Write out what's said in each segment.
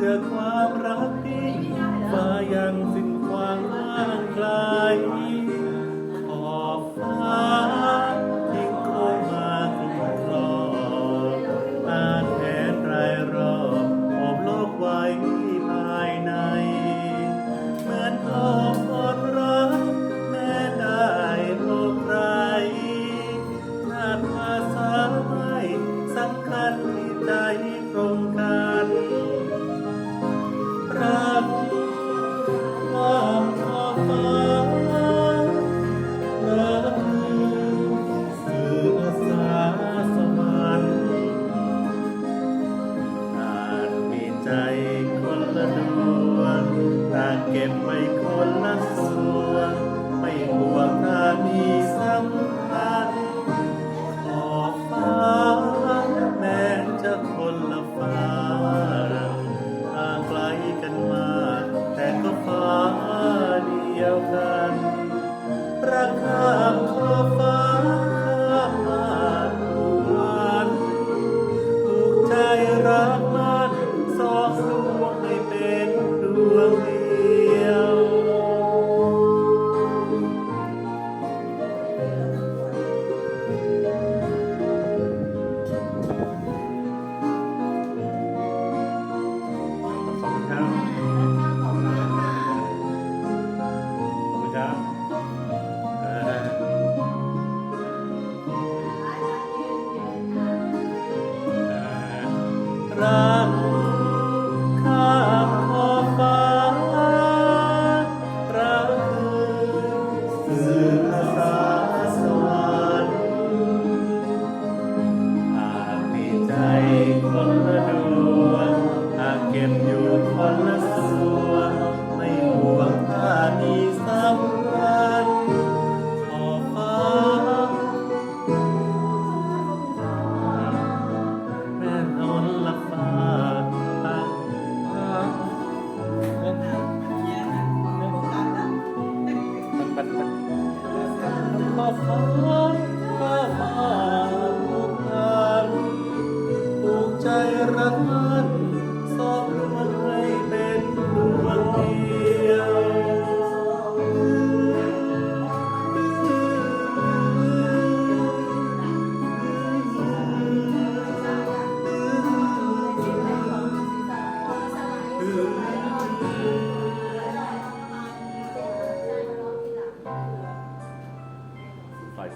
เพื่อความ love. มันมันมามาฟังผูกพักใจรักมันสอบรวนให้เป็นดวงเดียวอืม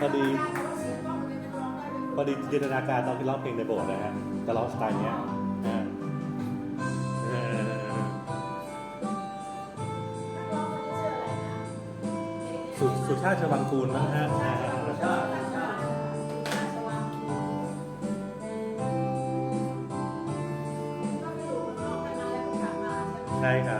พอดีพอดีจินตนาการตอนที่ร้องเพลงในโบสถ์นะฮะจะร้องสไตล์เนี้ยสุสุชาติชวังกูนนะฮะสุชาติใช่ครับ